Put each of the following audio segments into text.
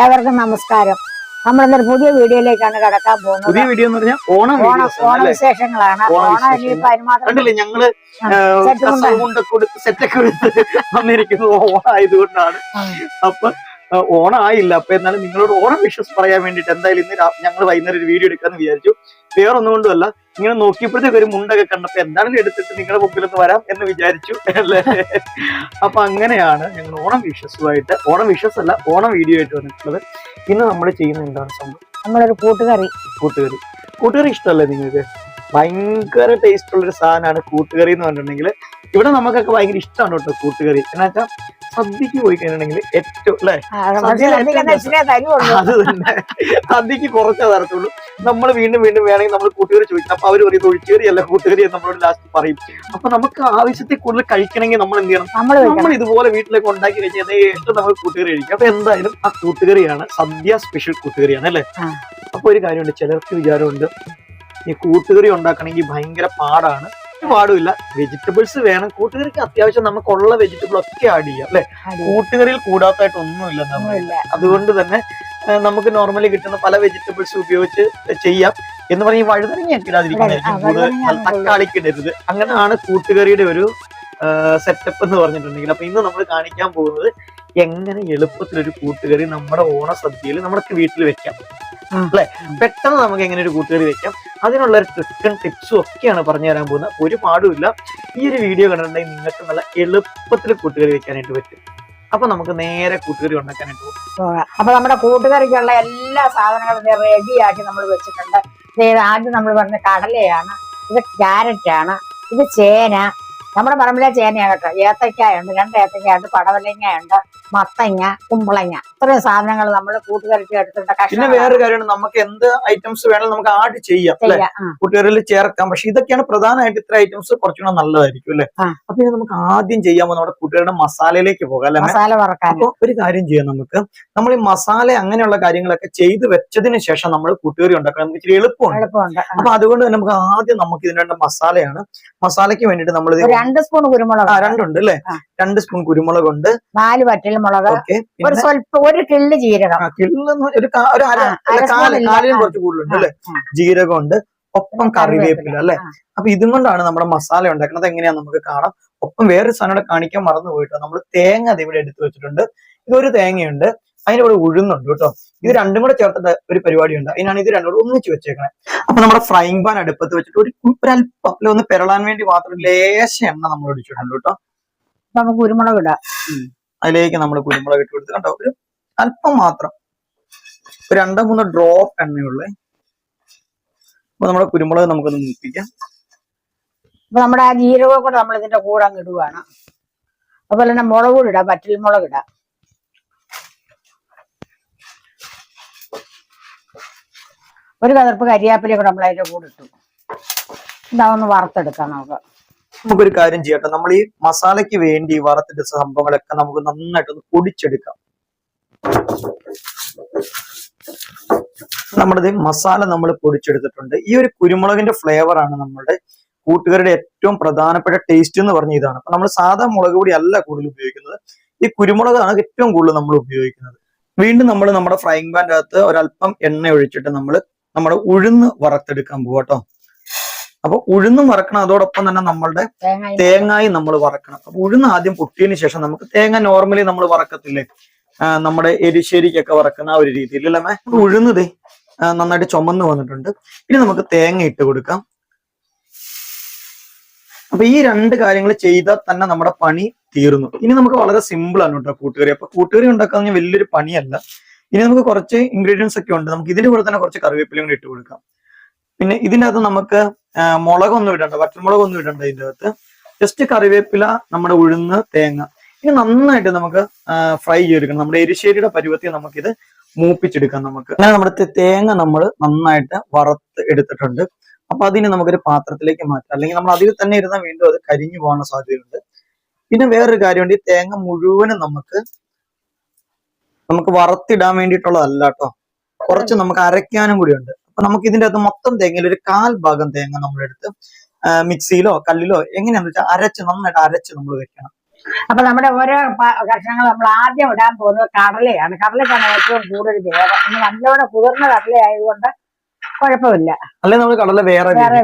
ഏവർക്കും നമസ്കാരം. നമ്മൾ ഇന്നൊരു പുതിയ വീഡിയോയിലേക്കാണ് കടക്കാൻ പോകുന്നത്. പുതിയ വീഡിയോ എന്ന് പറഞ്ഞാൽ ഓണം ഓണ വിശേഷങ്ങളാണ്. ഓണ. ഇനിയിപ്പോ അതിന് ഞങ്ങൾ സെറ്റൊക്കെ വന്നിരിക്കുന്നത് ഓണായതുകൊണ്ടാണ് അപ്പൊ ആ, ഓണം ആയില്ല അപ്പൊ എന്നാലും നിങ്ങളോട് ഓണം വിഷസ് പറയാൻ വേണ്ടിട്ട് എന്തായാലും ഇന്ന് ഞങ്ങൾ വൈകുന്നേരം ഒരു വീഡിയോ എടുക്കാന്ന് വിചാരിച്ചു. വേറെ ഒന്നും കൊണ്ടുമല്ല. ഇങ്ങനെ നോക്കിയപ്പോഴത്തേക്ക് ഒരു മുണ്ടൊക്കെ കണ്ടപ്പോ എന്താണെങ്കിലും എടുത്തിട്ട് നിങ്ങളുടെ മുമ്പിൽ ഒന്ന് വരാം എന്ന് വിചാരിച്ചു അല്ലേ? അപ്പൊ അങ്ങനെയാണ് ഞങ്ങൾ ഓണം വിഷസുമായിട്ട് ഓണം വിഷസ് അല്ല ഓണം വീഡിയോ ആയിട്ട് വന്നിട്ടുള്ളത്. ഇന്ന് നമ്മൾ ചെയ്യുന്ന എന്താണ് സംഭവം? നമ്മളൊരു കൂട്ടുകറി കൂട്ടുകറി കൂട്ടുകറി ഇഷ്ടമല്ലേ നിങ്ങൾക്ക്? ഭയങ്കര ടേസ്റ്റ് ഉള്ള ഒരു സാധനമാണ് കൂട്ടുകറി എന്ന് പറഞ്ഞിട്ടുണ്ടെങ്കിൽ ഇവിടെ നമുക്കൊക്കെ ഭയങ്കര ഇഷ്ടമാണ് കേട്ടോ കൂട്ടുകറി. എന്നാ വെച്ചാൽ സദ്യക്ക് പോയി കഴിഞ്ഞിട്ടുണ്ടെങ്കിൽ ഏറ്റവും അല്ലെ? അത് തന്നെ. സദ്യക്ക് കുറച്ചേ തരത്തുള്ളൂ. നമ്മൾ വീണ്ടും വീണ്ടും വേണമെങ്കിൽ നമ്മൾ കൂട്ടുകറി ചോദിക്കും. അപ്പൊ അവർ പറയും ഒഴിച്ചുകറി അല്ല കൂട്ടുകറി എന്ന് നമ്മളോട് ലാസ്റ്റ് പറയും. അപ്പൊ നമുക്ക് ആവശ്യത്തിൽ കൂടുതൽ കഴിക്കണമെങ്കിൽ നമ്മൾ എന്ത് ചെയ്യണം? നമ്മൾ ഇതുപോലെ വീട്ടിലേക്ക് ഉണ്ടാക്കി കഴിഞ്ഞാൽ ഏറ്റവും നമ്മൾ കൂട്ടുകറി കഴിക്കും. അപ്പൊ എന്തായാലും ആ കൂട്ടുകറിയാണ് സദ്യ സ്പെഷ്യൽ കൂട്ടുകറിയാണ് അല്ലേ. അപ്പൊ ഒരു കാര്യമുണ്ട് ചിലർക്ക് വിചാരമുണ്ട് ഈ കൂട്ടുകറി ഉണ്ടാക്കണമെങ്കിൽ ഭയങ്കര പാടാണ്. പാടുമില്ല വെജിറ്റബിൾസ് വേണം. കൂട്ടുകറിക്ക് അത്യാവശ്യം നമുക്കുള്ള വെജിറ്റബിൾ ഒക്കെ ആഡ് ചെയ്യാം അല്ലെ. കൂട്ടുകറിയിൽ കൂടാത്തായിട്ട് ഒന്നുമില്ല നമ്മൾ. അതുകൊണ്ട് തന്നെ നമുക്ക് നോർമലി കിട്ടുന്ന പല വെജിറ്റബിൾസ് ഉപയോഗിച്ച് ചെയ്യാം. എന്ന് പറഞ്ഞാൽ ഈ വഴുതനങ്ങയൊക്കെ ഇടാതിരിക്കുന്നതായിരിക്കും കൂടുതൽ തക്കാളിക്ക് ഇടരുത്. അങ്ങനെയാണ് കൂട്ടുകറിയുടെ ഒരു സെറ്റപ്പ് എന്ന് പറഞ്ഞിട്ടുണ്ടെങ്കിൽ. അപ്പൊ ഇന്ന് നമ്മൾ കാണിക്കാൻ പോകുന്നത് എങ്ങനെ എളുപ്പത്തിൽ ഒരു കൂട്ടുകറി നമ്മുടെ ഓണ സദ്യയിൽ നമ്മുടെ വീട്ടിൽ വെക്കാം. അല്ലെ? പെട്ടെന്ന് നമുക്ക് എങ്ങനെ ഒരു കൂട്ടുകറി വെക്കാം. അതിനുള്ള ഒരു ട്രിക്കും ടിപ്സും ഒക്കെയാണ് പറഞ്ഞു തരാൻ പോകുന്നത്. ഒരു പാടുമില്ല ഈ ഒരു വീഡിയോ കണ്ടിട്ടുണ്ടെങ്കിൽ നിങ്ങൾക്ക് നല്ല എളുപ്പത്തിൽ കൂട്ടുകറി വെക്കാനായിട്ട് പറ്റും. അപ്പൊ നമുക്ക് നേരെ കൂട്ടുകറി ഉണ്ടാക്കാനായിട്ട് പോകും. അപ്പൊ നമ്മുടെ കൂട്ടുകറിക്കുള്ള എല്ലാ സാധനങ്ങളും റെഡിയാക്കി നമ്മൾ വെച്ചിട്ടുണ്ട്. ആദ്യം നമ്മൾ പറഞ്ഞ കടലയാണ് ഇത് ക്യാരറ്റ് ആണ് ഇത് ചേന നമ്മുടെ പറമ്പിലെ ചേനയാണ് കേട്ടോ. ഉണ്ട് രണ്ട് ഏത്തക്കായുണ്ട് പടവലങ്ങയുണ്ട് മത്തങ്ങ കുമ്പളങ്ങ. ഇത്രയും സാധനങ്ങൾ നമ്മൾ കൂട്ടുകറിക്ക് എടുത്തിട്ട് പിന്നെ വേറെ കാര്യമാണ് നമുക്ക് എന്ത് ഐറ്റംസ് വേണമെങ്കിലും നമുക്ക് ആഡ് ചെയ്യാം അല്ലെ? ചെയ്യാം ചേർക്കാം. പക്ഷെ ഇതൊക്കെയാണ് പ്രധാനമായിട്ട് ഇത്ര ഐറ്റംസ് കുറച്ചുകൂടെ നല്ലതായിരിക്കും അല്ലെ. അപ്പൊ ഇനി നമുക്ക് ആദ്യം ചെയ്യാമോ നമ്മുടെ കൂട്ടുകാരുടെ മസാലയിലേക്ക് പോകാം അല്ലെ മസാല വറക്കാൻ. ഒരു കാര്യം ചെയ്യാം നമുക്ക്. നമ്മൾ ഈ മസാല അങ്ങനെയുള്ള കാര്യങ്ങളൊക്കെ ചെയ്ത് വെച്ചതിന് ശേഷം നമ്മൾ കൂട്ടുകറി ഉണ്ടാക്കണം. നമുക്ക് ഇച്ചിരി എളുപ്പമാണ് എളുപ്പമുണ്ട് അപ്പൊ അതുകൊണ്ട് തന്നെ നമുക്ക് ആദ്യം നമുക്ക് ഇതിന് വേണ്ട മസാലയാണ്. മസാലയ്ക്ക് വേണ്ടിട്ട് നമ്മൾ രണ്ട് സ്പൂൺ കുരുമുളക്. രണ്ടുണ്ട് അല്ലെ. രണ്ട് സ്പൂൺ കുരുമുളക് ഉണ്ട് നാല് വറ്റൽമുളക് ഓക്കെ. ഒരു സ്വല്പം ഒരു കിള്ളി ജീരകം. ആ, ഒരു. കുറച്ച് കൂടുതലുണ്ട് അല്ലെ. ജീരകം ഉണ്ട് ഒപ്പം കറിവേപ്പില. അല്ലെ. അപ്പൊ ഇതും കൊണ്ടാണ് നമ്മുടെ മസാല ഉണ്ടാക്കുന്നത്. എങ്ങനെയാ നമുക്ക് കാണാം. ഒപ്പം വേറൊരു സാധനം ഇവിടെ കാണിക്കാൻ മറന്നു പോയിട്ടോ നമ്മൾ തേങ്ങ അത് ഇവിടെ എടുത്തു വെച്ചിട്ടുണ്ട്. ഇതൊരു തേങ്ങയുണ്ട്. അതിന്റെ കൂടെ ഉഴുന്നുണ്ട് കേട്ടോ. ഇത് രണ്ടും കൂടെ ചേർത്തിട്ട് ഒരു പരിപാടി ഉണ്ട് അതിനാണ് ഇത് രണ്ടും കൂടെ ഒന്നിച്ച് വെച്ചേക്കണേ. അപ്പൊ നമ്മുടെ ഫ്രൈങ് പാൻ അടുപ്പത്ത് വെച്ചിട്ട് ഒരു ഒരല്പം അല്ലെ ഒന്ന് പെരളാൻ വേണ്ടി മാത്രം ലേശ എണ്ണ നമ്മൾ ഒഴിച്ചിട്ടുണ്ട് കേട്ടോ. നമുക്ക് കുരുമുളക് ഇടാം. അതിലേക്ക് നമ്മൾ കുരുമുളക് ഇട്ട് കൊടുത്ത് കണ്ടോ? ഒരു അല്പം മാത്രം. രണ്ടോ മൂന്നോ ഡ്രോപ്പ് എണ്ണയുള്ളേ. അപ്പൊ നമ്മുടെ കുരുമുളക് നമുക്കൊന്ന് മൂപ്പിക്കാം. അപ്പൊ നമ്മുടെ ആ ജീരകം കൂടെ നമ്മൾ ഇതിന്റെ കൂടെ അങ്ങ് ഇടുകയാണ് അതുപോലെ തന്നെ മുളക് കൂടി ഇടാം പറ്റിൽ മുളക് ഇടാം. ഒരു കതിർപ്പ് കരിയാപ്പില കൂടെ നമ്മൾ അതിന്റെ കൂടെ ഇട്ടു. ഇതാവുന്ന വറുത്തെടുക്കാം നമുക്ക്. നമുക്കൊരു കാര്യം ചെയ്യട്ടെ. നമ്മൾ ഈ മസാലയ്ക്ക് വേണ്ടി വറുത്തിട്ട സംഭവങ്ങളൊക്കെ നമുക്ക് നന്നായിട്ടൊന്ന് പൊടിച്ചെടുക്കാം. നമ്മുടെ മസാല നമ്മൾ പൊടിച്ചെടുത്തിട്ടുണ്ട്. ഈ ഒരു കുരുമുളകിന്റെ ഫ്ലേവർ ആണ് നമ്മുടെ കൂട്ടുകാരുടെ ഏറ്റവും പ്രധാനപ്പെട്ട ടേസ്റ്റ് എന്ന് പറഞ്ഞ ഇതാണ്. അപ്പൊ നമ്മൾ സാധാ മുളക് പൊടി അല്ല കൂടുതൽ ഉപയോഗിക്കുന്നത്. ഈ കുരുമുളകാണ് ഏറ്റവും കൂടുതൽ നമ്മൾ ഉപയോഗിക്കുന്നത്. വീണ്ടും നമ്മൾ നമ്മുടെ ഫ്രൈങ് പാന്റെ അകത്ത് ഒരല്പം എണ്ണ ഒഴിച്ചിട്ട് നമ്മൾ നമ്മുടെ ഉഴുന്ന് വറുത്തെടുക്കാൻ പോവാട്ടോ അപ്പൊ ഉഴുന്നും വറക്കണം അതോടൊപ്പം തന്നെ നമ്മളുടെ തേങ്ങായും നമ്മൾ വറക്കണം. അപ്പൊ ഉഴുന്ന് ആദ്യം പൊട്ടിയതിന് ശേഷം നമുക്ക് തേങ്ങ നോർമലി നമ്മൾ വറക്കത്തില്ലേ? നമ്മുടെ എരിശ്ശേരിക്കൊക്കെ വറക്കുന്ന ആ ഒരു രീതിയിൽ അല്ലേ? ഉഴുന്നതേ. നന്നായിട്ട് ചുമന്ന് വന്നിട്ടുണ്ട്. ഇനി നമുക്ക് തേങ്ങ ഇട്ട് കൊടുക്കാം. അപ്പൊ ഈ രണ്ട് കാര്യങ്ങൾ ചെയ്താൽ തന്നെ നമ്മുടെ പണി തീർന്നു. ഇനി നമുക്ക് വളരെ സിമ്പിൾ ആണ് കേട്ടോ കൂട്ടുകറി. അപ്പൊ കൂട്ടുകറി ഉണ്ടാക്കാൻ വലിയൊരു പണിയല്ല. ഇനി നമുക്ക് കുറച്ച് ഇൻഗ്രീഡിയൻസ് ഒക്കെ ഉണ്ട്. നമുക്ക് ഇതിന്റെ കൂടെ തന്നെ കുറച്ച് കറിവേപ്പിലയും കൂടി ഇട്ട് കൊടുക്കാം. പിന്നെ ഇതിന്റെ അകത്ത് നമുക്ക് മുളകൊന്നും ഇടണ്ട. വറ്റൽമുളകൊന്നും ഇടണ്ട ഇതിന്റെ അകത്ത്. ജസ്റ്റ് കറിവേപ്പില നമ്മുടെ ഉഴുന്ന് തേങ്ങ. ഇനി നന്നായിട്ട് നമുക്ക് ഫ്രൈ ചെയ്തെടുക്കണം. നമ്മുടെ എരിശ്ശേരിയുടെ പരുവത്തിൽ നമുക്കിത് മൂപ്പിച്ചെടുക്കാം നമുക്ക്. അങ്ങനെ നമ്മുടെ തേങ്ങ നമ്മൾ നന്നായിട്ട് വറുത്ത് എടുത്തിട്ടുണ്ട്. അപ്പൊ അതിന് നമുക്കൊരു പാത്രത്തിലേക്ക് മാറ്റാം. അല്ലെങ്കിൽ നമ്മൾ അതിൽ തന്നെ ഇരുന്നാൽ വീണ്ടും അത് കരിഞ്ഞു പോകാൻ സാധ്യതയുണ്ട്. പിന്നെ വേറൊരു കാര്യമുണ്ട്. ഈ തേങ്ങ മുഴുവനും നമുക്ക് നമുക്ക് വറുത്തിടാൻ വേണ്ടിയിട്ടുള്ളതല്ല കേട്ടോ കുറച്ച് നമുക്ക് അരയ്ക്കാനും കൂടി ഉണ്ട് അപ്പൊ നമുക്ക് ഇതിന്റെ അകത്ത് മൊത്തം തേങ്ങയിൽ ഒരു കാൽ ഭാഗം തേങ്ങ നമ്മളെടുത്ത് മിക്സിയിലോ കല്ലിലോ എങ്ങനെയാണെന്ന് വെച്ചാൽ അരച്ച് നന്നായിട്ട് അരച്ച് നമ്മൾ വെക്കണം. അപ്പൊ നമ്മുടെ ഓരോ കഷ്ണങ്ങൾ നമ്മൾ ആദ്യം ഇടാൻ പോകുന്നത് കടലയാണ്. കടലക്കാണ് ഏറ്റവും കൂടുതൽ വേഗം നല്ലോണം കുതിർന്ന കടല ആയതുകൊണ്ട് കുഴപ്പമില്ല. അല്ലെ നമ്മൾ കടല വേറെ വേറെ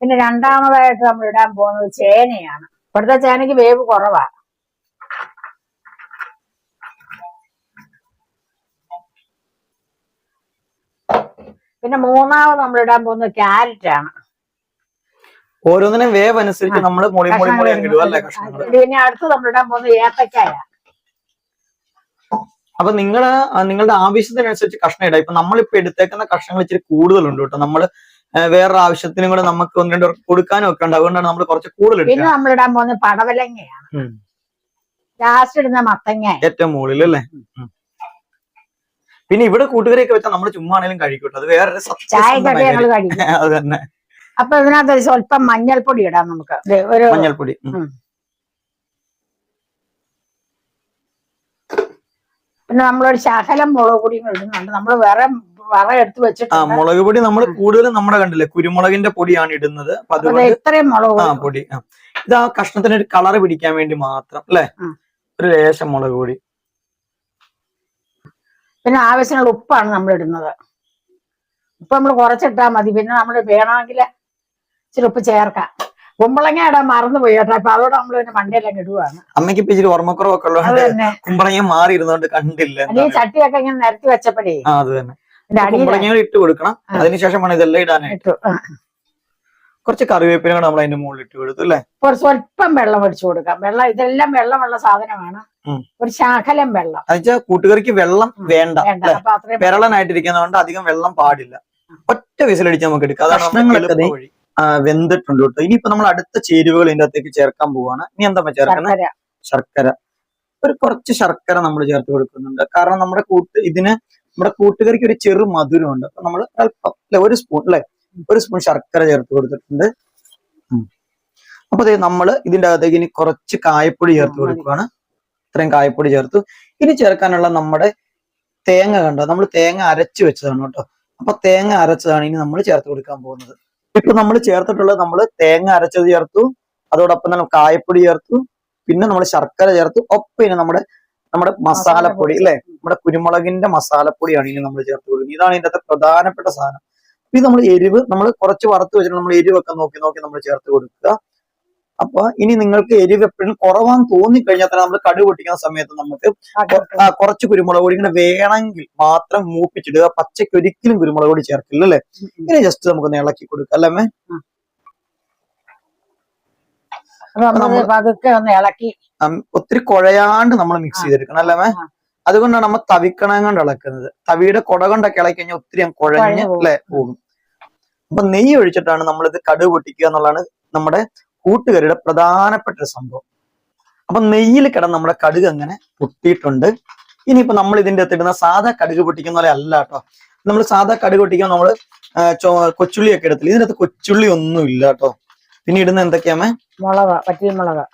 പിന്നെ രണ്ടാമതായിട്ട് നമ്മൾ ഇടാൻ പോകുന്നത് ചേനയാണ്. ഇവിടുത്തെ ചേനയ്ക്ക് വേവ് കുറവാ. പിന്നെ മൂന്നാമത് നമ്മൾ ഇടാൻ പോകുന്നത് ക്യാരറ്റ് ആണ് ഓരോന്നിനും വേവ് അനുസരിച്ച് നമ്മൾ മൊളി മൊളി മൊളി അങ്ങ് ഇടും അല്ലേ കഷ്ണങ്ങൾ പിന്നെ അടുത്ത് നമ്മൾ ഇടാൻ പോകുന്നത് ഏത്തക്കായ. അപ്പൊ നിങ്ങൾ നിങ്ങളുടെ ആവശ്യത്തിനനുസരിച്ച് കഷ്ണം ഇടാം. ഇപ്പൊ നമ്മളിപ്പോ എടുത്തേക്കുന്ന കഷ്ണങ്ങൾ ഇച്ചിരി കൂടുതലുണ്ട് കേട്ടോ. നമ്മൾ വേറൊരു ആവശ്യത്തിനും കൂടെ നമുക്ക് ഒന്ന് രണ്ട് പേർക്ക് കൊടുക്കാനും ഒക്കെ ഉണ്ട്. അതുകൊണ്ടാണ് നമ്മൾ കുറച്ച് കൂടുതൽ പിന്നെ ഇടാൻ പോകുന്നത് പടവലങ്ങയാണ്. ലാസ്റ്റ് ഇടുന്ന മത്തങ്ങ. ഏറ്റവും മുകളിൽ അല്ലേ? പിന്നെ ഇവിടെ കൂട്ടുകാരെയൊക്കെ വെച്ചാൽ നമ്മൾ ചുമ്മാണേലും കഴിക്കട്ടെ അത് വേറൊരു. അത് തന്നെ. അപ്പൊ ഇതിനകത്ത് ഒരു സ്വല്പം മഞ്ഞൾപ്പൊടി ഇടാം നമുക്ക്. ഒരു മഞ്ഞൾപ്പൊടി. പിന്നെ നമ്മളൊരു ശകലം മുളക് പൊടിയും ഇടുന്നുണ്ട്. നമ്മൾ വേറെ വറ എടുത്ത് ആ വെച്ചിട്ടുണ്ട് മുളക് പൊടി നമ്മൾ കൂടുതലും നമ്മുടെ കണ്ടില്ലേ കുരുമുളകിന്റെ പൊടിയാണ് ഇടുന്നത്. ഇത്രയും മുളക് ആ പൊടി. പൊടി. ഇത് ആ കഷ്ണത്തിന് ഒരു കളർ പിടിക്കാൻ വേണ്ടി മാത്രം അല്ലെ? ഒരു ലേശം മുളക് പൊടി. പിന്നെ ആവശ്യമുള്ള ഉപ്പാണ് നമ്മൾ ഇടുന്നത്. ഉപ്പ് നമ്മൾ കുറച്ചിട്ടാ മതി. പിന്നെ നമ്മൾ വേണമെങ്കിൽ ഇച്ചിരി ഉപ്പ് ചേർക്കാം. കുമ്പളങ്ങ ഇടാൻ മറന്നുപോയി കേട്ടോ. അപ്പൊ അതോടെ നമ്മൾ പിന്നെ മണ്ടയിലങ്ങ് ഇടുവാണ്. അമ്മയ്ക്ക് ഇപ്പൊ ഇച്ചിരി ഓർമ്മക്കുറവൊക്കെ കുമ്പളങ്ങ മാറി ഇരുന്നോണ്ട് കണ്ടില്ല ചട്ടിയൊക്കെ ഇങ്ങനെ നിരത്തി വെച്ചപ്പോഴേ. ആ അത് തന്നെ. കുമ്പളങ്ങ ഇട്ട് കൊടുക്കണം. അതിനുശേഷം വേണം ഇതെല്ലാം ഇടാനായിട്ട്. കുറച്ച് കറിവേപ്പില കൂടെ നമ്മൾ അതിന്റെ മുകളിൽ ഇട്ട് കൊടുത്തു അല്ലെ? കുറച്ച് സ്വല്പം വെള്ളം ഒഴിച്ചു കൊടുക്കാം. വെള്ളം ഇതെല്ലാം വെള്ളമുള്ള സാധനമാണ് ഒരു ശാഖലം വെള്ളം. എന്നുവെച്ചാൽ കൂട്ടുകറിക്ക് വെള്ളം വേണ്ട വിരളനായിട്ടിരിക്കുന്നതുകൊണ്ട് അധികം വെള്ളം പാടില്ല. ഒറ്റ വിസിലടിച്ച് നമുക്ക് എടുക്കാം. അതാണ് വഴി. വെന്തിട്ടുണ്ട് കേട്ടോ. ഇനിയിപ്പോ നമ്മൾ അടുത്ത ചേരുവകൾ ഇതിന്റെ അകത്തേക്ക് ചേർക്കാൻ പോവാണ്. ഇനി എന്താ ചേർക്കുന്നത് ശർക്കര. ഒരു കുറച്ച് ശർക്കര നമ്മൾ ചേർത്ത് കൊടുക്കുന്നുണ്ട്. കാരണം നമ്മുടെ കൂട്ട് ഇതിന് നമ്മുടെ കൂട്ടുകറിക്ക് ഒരു ചെറു മധുരമുണ്ട്. അപ്പൊ നമ്മൾ അല്പം അല്ലെ ഒരു സ്പൂൺ അല്ലെ? ഒരു സ്പൂൺ ശർക്കര ചേർത്ത് കൊടുത്തിട്ടുണ്ട്. അപ്പൊ അതെ നമ്മൾ ഇതിന്റെ അകത്തേക്ക് ഇനി കുറച്ച് കായപ്പൊടി ചേർത്ത് കൊടുക്കുകയാണ് കൊടുക്കുവാണ്. ഇത്രയും കായപ്പൊടി ചേർത്തു. ഇനി ചേർക്കാനുള്ള നമ്മുടെ തേങ്ങ കണ്ടോ? നമ്മൾ തേങ്ങ അരച്ചു വെച്ചതാണ് കേട്ടോ. അപ്പൊ തേങ്ങ അരച്ചതാണ് ഇനി നമ്മൾ ചേർത്ത് കൊടുക്കാൻ പോകുന്നത്. ഇപ്പൊ നമ്മൾ ചേർത്തിട്ടുള്ളത് നമ്മൾ തേങ്ങ അരച്ചത് ചേർത്തു അതോടൊപ്പം തന്നെ കായപ്പൊടി ചേർത്തു പിന്നെ നമ്മൾ ശർക്കര ചേർത്തു ഒപ്പം ഇനി നമ്മുടെ നമ്മുടെ മസാലപ്പൊടി അല്ലെ? നമ്മുടെ കുരുമുളകിന്റെ മസാലപ്പൊടിയാണ് ഇനി നമ്മൾ ചേർത്ത് കൊടുക്കുന്നത്. ഇതാണ് ഇതിന്റെ പ്രധാനപ്പെട്ട സാധനം. ഇത് നമ്മൾ എരിവ് നമ്മൾ കുറച്ച് വറുത്ത് വെച്ചിട്ട് നമ്മൾ എരിവൊക്കെ നോക്കി നോക്കി നമ്മൾ ചേർത്ത് കൊടുക്കുക. അപ്പൊ ഇനി നിങ്ങൾക്ക് എരിവ് എപ്പോഴും കുറവാന്ന് തോന്നിക്കഴിഞ്ഞാൽ തന്നെ നമ്മൾ കടു പൊട്ടിക്കുന്ന സമയത്ത് നമുക്ക് കുറച്ച് കുരുമുളക് പൊടി ഇങ്ങനെ വേണമെങ്കിൽ മാത്രം മൂപ്പിച്ചിടുക. പച്ചയ്ക്ക് ഒരിക്കലും കുരുമുളക് പൊടി ചേർക്കില്ല അല്ലെ? ഇങ്ങനെ ജസ്റ്റ് നമുക്ക് ഇളക്കി കൊടുക്കുക അല്ലേ പതുക്കെ ഒന്ന് ഇളക്കി. ഒത്തിരി കുഴയാണ്ട് നമ്മൾ മിക്സ് ചെയ്തെടുക്കണം അല്ലേ. അതുകൊണ്ടാണ് നമ്മൾ തവിക്കണം കൊണ്ട് ഇളക്കുന്നത്. തവിയുടെ കുട കൊണ്ടൊക്കെ ഇളക്കി കഴിഞ്ഞാൽ ഒത്തിരി കുഴഞ്ഞ് കുഴഞ്ഞ് അല്ലെ പോകും. അപ്പൊ നെയ്യ് ഒഴിച്ചിട്ടാണ് നമ്മളിത് കടുക് പൊട്ടിക്കുക എന്നുള്ളതാണ് നമ്മുടെ കൂട്ടുകറിയുടെ പ്രധാനപ്പെട്ട ഒരു സംഭവം. അപ്പൊ നെയ്യിൽ കിടന്ന് നമ്മുടെ കടുക് അങ്ങനെ പൊട്ടിയിട്ടുണ്ട്. ഇനിയിപ്പോ നമ്മൾ ഇതിന്റെ അകത്ത് ഇടുന്ന സാധാ കടുക് പൊട്ടിക്കുന്ന പോലെ അല്ല കേട്ടോ. നമ്മൾ സാധാ കടുക് പൊട്ടിക്കാൻ നമ്മൾ കൊച്ചുള്ളി ഒക്കെ കൊച്ചുള്ളിയൊക്കെ എടുത്തില്ല? ഇതിനകത്ത് കൊച്ചുള്ളി ഒന്നും ഇല്ല കേട്ടോ. പിന്നെ ഇടുന്ന എന്തൊക്കെയാമേ മുളക് പച്ചമുളക്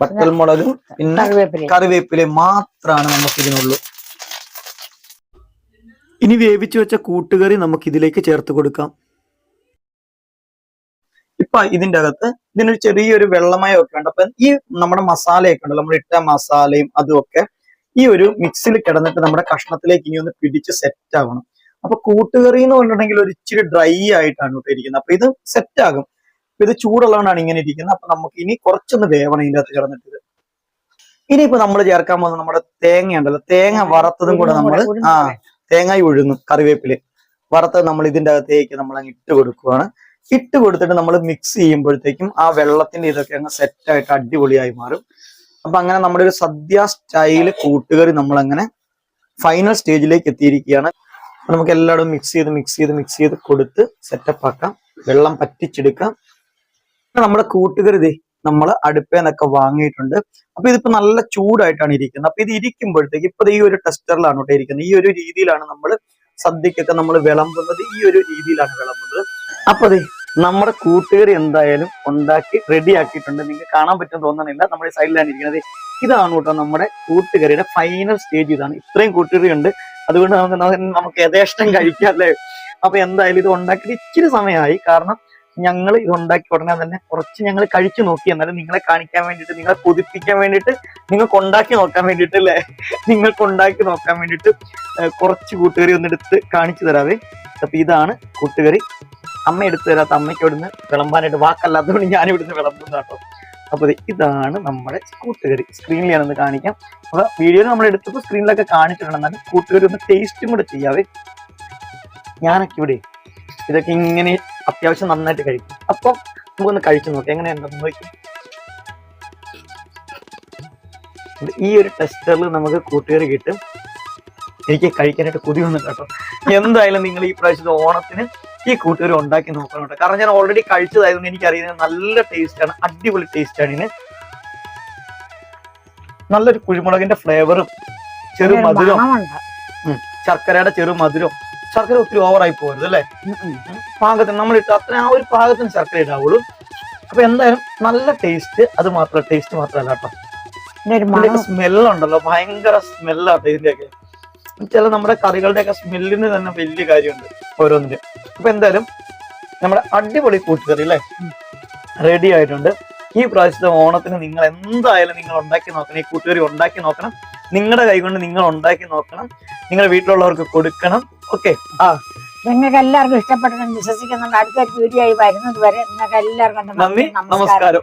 വട്ടൽ മുളക് പിന്നെ കറിവേപ്പില കറിവേപ്പില മാത്രമാണ് നമുക്ക് ഇതിനുള്ളൂ ഇനി വേവിച്ചു വെച്ച കൂട്ടുകറി നമുക്ക് ഇതിലേക്ക് ചേർത്ത് കൊടുക്കാം. ഇപ്പൊ ഇതിന്റെ അകത്ത് ഇതിനൊരു ചെറിയൊരു വെള്ളമയം ഒക്കെ ഉണ്ട്. അപ്പൊ ഈ നമ്മുടെ മസാലയൊക്കെ ഉണ്ടല്ലോ നമ്മൾ ഇട്ട മസാലയും അതും ഒക്കെ ഈ ഒരു മിക്സിൽ കിടന്നിട്ട് നമ്മുടെ കഷ്ണത്തിലേക്ക് ഇനി ഒന്ന് പിടിച്ച് സെറ്റ് ആവണം. അപ്പൊ കൂട്ടുകറി എന്ന് പറഞ്ഞിട്ടുണ്ടെങ്കിൽ ഒരു ഇച്ചിരി ഡ്രൈ ആയിട്ടാണ് കേട്ടോ ഇരിക്കുന്നത്. അപ്പൊ ഇത് സെറ്റ് ആകും. അപ്പൊ ഇത് ചൂടുള്ളതുകൊണ്ടാണ് ഇങ്ങനെ ഇരിക്കുന്നത്. അപ്പൊ നമുക്ക് ഇനി കുറച്ചൊന്ന് വേവണം ഇതിന്റെ അകത്ത് കിടന്നിട്ട്. ഇനിയിപ്പോ നമ്മൾ ചേർക്കാൻ പോകുന്ന നമ്മുടെ തേങ്ങ ഉണ്ടല്ലോ. തേങ്ങ വറുത്തതും കൂടെ നമ്മൾ ആ തേങ്ങ ഉഴുന്നു കറിവേപ്പിൽ വറുത്തത് നമ്മൾ ഇതിന്റെ അകത്തേക്ക് നമ്മൾ അങ്ങ് ഇട്ട് കൊടുക്കുവാണ്. ഇട്ട് കൊടുത്തിട്ട് നമ്മൾ മിക്സ് ചെയ്യുമ്പോഴത്തേക്കും ആ വെള്ളത്തിന്റെ ഇതൊക്കെ അങ്ങ് സെറ്റ് ആയിട്ട് അടിപൊളിയായി മാറും. അപ്പൊ അങ്ങനെ നമ്മുടെ ഒരു സദ്യ സ്റ്റൈൽ കൂട്ടുകറി നമ്മൾ അങ്ങനെ ഫൈനൽ സ്റ്റേജിലേക്ക് എത്തിയിരിക്കുകയാണ്. നമുക്ക് എല്ലായിടും മിക്സ് ചെയ്ത് മിക്സ് ചെയ്ത് മിക്സ് ചെയ്ത് കൊടുത്ത് സെറ്റപ്പ് ആക്കാം. വെള്ളം പറ്റിച്ചെടുക്കാം. നമ്മുടെ കൂട്ടുകറി നമ്മൾ അടുപ്പേന്നൊക്കെ വാങ്ങിയിട്ടുണ്ട്. അപ്പൊ ഇതിപ്പോ നല്ല ചൂടായിട്ടാണ് ഇരിക്കുന്നത്. അപ്പൊ ഇത് ഇരിക്കുമ്പോഴത്തേക്ക് ഇപ്പൊ ഈ ഒരു ടെസ്റ്ററിലാണ് കേട്ടോ ഇരിക്കുന്നത്. ഈ ഒരു രീതിയിലാണ് നമ്മൾ സദ്യക്കൊക്കെ നമ്മൾ വിളമ്പുന്നത്. ഈ ഒരു രീതിയിലാണ് വിളമ്പുന്നത്. അപ്പൊ നമ്മുടെ കൂട്ടുകറി എന്തായാലും ഉണ്ടാക്കി റെഡി ആക്കിയിട്ടുണ്ട്. നിങ്ങൾക്ക് കാണാൻ പറ്റും തോന്നണില്ല. നമ്മുടെ സൈഡിലാണ് ഇരിക്കുന്നത്. ഇതാണ് കേട്ടോ നമ്മുടെ കൂട്ടുകറിയുടെ ഫൈനൽ സ്റ്റേജ് ഇതാണ്. ഇത്രയും കൂട്ടുകറി ഉണ്ട് അതുകൊണ്ട് നമുക്ക് നമുക്ക് യഥേഷ്ടം കഴിക്കാം അല്ലേ? അപ്പൊ എന്തായാലും ഇത് ഉണ്ടാക്കിയിട്ട് ഇച്ചിരി സമയമായി. കാരണം ഞങ്ങൾ ഇത് ഉണ്ടാക്കി ഉടനെ തന്നെ കുറച്ച് ഞങ്ങൾ കഴിച്ചു നോക്കി. എന്നാലും നിങ്ങളെ കാണിക്കാൻ വേണ്ടിയിട്ട് നിങ്ങളെ കൊതിപ്പിക്കാൻ വേണ്ടിയിട്ട് നിങ്ങൾക്ക് ഉണ്ടാക്കി നോക്കാൻ വേണ്ടിയിട്ട് അല്ലേ? നിങ്ങൾക്ക് ഉണ്ടാക്കി നോക്കാൻ വേണ്ടിയിട്ട് കുറച്ച് കൂട്ടുകറി ഒന്നെടുത്ത് കാണിച്ചു തരാവേ. അപ്പൊ ഇതാണ് കൂട്ടുകറി അമ്മ എടുത്തു തരാത്ത അമ്മയ്ക്ക് ഇവിടുന്ന് വിളമ്പാനായിട്ട് വാക്കല്ലാത്തതുകൊണ്ട് ഞാൻ ഇവിടുന്ന് വിളമ്പുന്ന കേട്ടോ അപ്പൊ ഇതാണ് നമ്മുടെ കൂട്ടുകറി. സ്ക്രീനിൽ ഞാനൊന്ന് കാണിക്കാം. അപ്പൊ വീഡിയോ നമ്മൾ എടുത്തപ്പോൾ സ്ക്രീനിലൊക്കെ കാണിച്ചിട്ടുണ്ട് എന്നാലും കൂട്ടുകറി ഒന്ന് ടേസ്റ്റും കൂടെ ചെയ്യാവേ. ഞാനൊക്കെ ഇവിടെ ഇതൊക്കെ ഇങ്ങനെ അത്യാവശ്യം നന്നായിട്ട് കഴിക്കും. അപ്പോൾ നമുക്കൊന്ന് കഴിച്ചു നോക്കാം. എങ്ങനെയാണ് നോക്കി. ഈ ഒരു ടെസ്റ്ററിൽ നമുക്ക് കൂട്ടുകറി കിട്ടും. എനിക്ക് കഴിക്കാനായിട്ട് കൊതി വന്നു കേട്ടോ. എന്തായാലും നിങ്ങൾ ഈ പ്രാവശ്യത്തെ ഓണത്തിന് ഈ കൂട്ടുകാർ ഉണ്ടാക്കി നോക്കണം കേട്ടോ കാരണം ഞാൻ ഓൾറെഡി കഴിച്ചതായതുകൊണ്ട് എനിക്കറിയുന്നത് നല്ല ടേസ്റ്റ് ആണ് അടിപൊളി ടേസ്റ്റ് ആണ് ഇതിന്. നല്ലൊരു കുരുമുളകിന്റെ ഫ്ലേവറും ചെറു മധുരവും. മധുരം ശർക്കരയുടെ ചെറു മധുരം ശർക്കര ഒത്തിരി ഓവറായി പോകരുത് അല്ലേ. പാകത്തിന് നമ്മൾ ഇട്ട് അത്ര ആ ഒരു പാകത്തിന് ശർക്കര ഇടാവുള്ളൂ. അപ്പൊ എന്തായാലും നല്ല ടേസ്റ്റ് അത് മാത്രം ടേസ്റ്റ് മാത്രമല്ല കേട്ടോ. സ്മെല്ലുണ്ടല്ലോ ഭയങ്കര സ്മെല്ലാട്ടോ ഇതിന്റെയൊക്കെ. ചില നമ്മുടെ കറികളുടെ ഒക്കെ സ്മെല്ലിന് തന്നെ വലിയ കാര്യമുണ്ട് ഓരോന്നിന് അപ്പൊ എന്തായാലും നമ്മുടെ അടിപൊളി കൂട്ടുകറി അല്ലേ? റെഡി ആയിട്ടുണ്ട്. ഈ പ്രാവശ്യത്തെ ഓണത്തിന് നിങ്ങൾ എന്തായാലും നിങ്ങൾ ഉണ്ടാക്കി നോക്കണം. ഈ കൂട്ടുകറി ഉണ്ടാക്കി നോക്കണം. നിങ്ങളുടെ കൈകൊണ്ട് നിങ്ങൾ ഉണ്ടാക്കി നോക്കണം. നിങ്ങളുടെ വീട്ടിലുള്ളവർക്ക് കൊടുക്കണം. ഓക്കെ ആ. നിങ്ങൾക്ക് എല്ലാവർക്കും ഇഷ്ടപ്പെട്ടെന്ന് വിശ്വസിക്കുന്നുണ്ട്. അടുത്തൊരു വീഡിയോ ആയി വരുന്നത് വരെ നിങ്ങൾക്ക് എല്ലാവർക്കും നന്ദി. നമസ്കാരം.